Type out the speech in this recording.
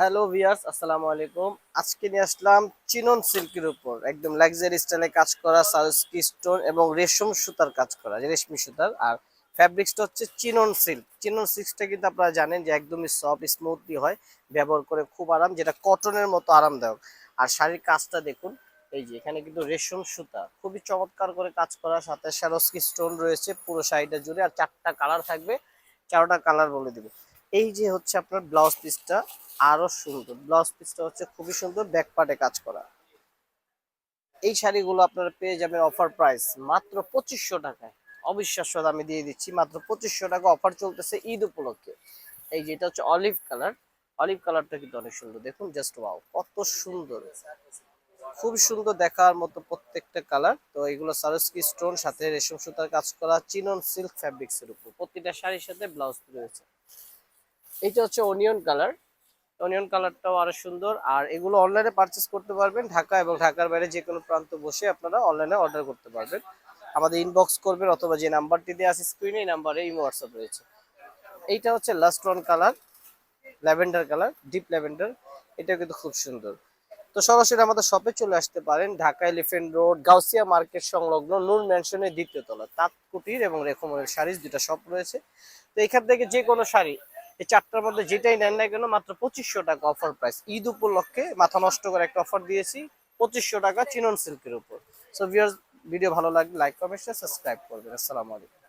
Hello viewers আসসালামু আলাইকুম। আজকে নিয়ে আসলাম চিনন সিল্কের উপর। একদম লাক্সারি স্টাইলে কাজ করা সারস্কি স্টোন এবং রেশম সুতার কাজ করা, রেশমি সুতার। আর ফ্যাব্রিক্সটা হচ্ছে চিনন সিল্ক চিনন সিল্কটা কিন্তু আপনারা জানেন যে একদমই সফট স্মুথলি হয়, ব্যবহার করে খুব আরাম, যেটা কটনের মতো আরামদায়ক। আর শাড়ির কাজটা দেখুন, এই যে এখানে কিন্তু রেশম সুতা। খুবই চমৎকার করে কাজ করা, সাথে সারস্কি স্টোন রয়েছে, পুরো শাড়িটা জুড়ে, আর চারটা কালার থাকবে, চারটা কালার বলে দিব। এই যে হচ্ছে আপনার ব্লাউজ পিসটা আরও সুন্দর। ব্লাউজ পিসটা হচ্ছে খুবই সুন্দর ব্যাক পার্টে কাজ করা। এই শাড়িগুলো আপনারা পেয়ে যাবেন অফার প্রাইস মাত্র পঁচিশশো টাকায়। অবিশ্বাস্য দামে দিয়ে দিচ্ছি, মাত্র পঁচিশশো টাকা অফার চলতেছে ঈদ উপলক্ষে। এই যেটা হচ্ছে অলিভ কালার অলিভ কালারটা কিন্তু অনেক সুন্দর। দেখুন জাস্ট ওয়াও কত সুন্দর। খুব সুন্দর দেখার মতো প্রত্যেকটা কালার তো এগুলো সারস্কি স্টোন সাথে রেশম সুতার কাজ করা চিনন সিল্ক ফ্যাব্রিক্স এর উপর। প্রতিটা শাড়ির সাথে ব্লাউজ রয়েছে। এইটা হচ্ছে অনিয়ন কালার অনিয়ন কালারটাও আরও সুন্দর। আর এগুলো অনলাইনে পারচেস করতে পারবেন। ঢাকা এবং ঢাকার বাইরে যে কোনো প্রান্ত বসে আপনারা অনলাইনে অর্ডার করতে পারবেন। আমাদের ইনবক্স করবেন অথবা যে নাম্বারটি দেওয়া আছে স্ক্রিনে এই নাম্বারে ইমো হোয়াটসঅ্যাপ রয়েছে। এইটা হচ্ছে last one colour lavender colour deep lavender এটা কিন্তু খুব সুন্দর। তো সরাসরি আমাদের শপে চলে আসতে পারেন। Dhaka elephant road Gausia market সংলগ্ন নূর ম্যানশনের দ্বিতীয় তলা তাঁত কুটির এবং রেখমের শাড়ি দুটা শপ রয়েছে। তো এখান থেকে যে কোনো শাড়ি এই চারটার মধ্যে যেটাই নেন না কেন, মাত্র পঁচিশশো টাকা অফার প্রাইস ঈদ উপলক্ষে মাথা নষ্ট করে একটা অফার দিয়েছি, পঁচিশশো টাকা চিনন সিল্কের উপর। সো ভিউয়ার্স ভিডিও ভালো লাগলে লাইক কমেন্ট সাবস্ক্রাইব করবেন। আসসালামু আলাইকুম।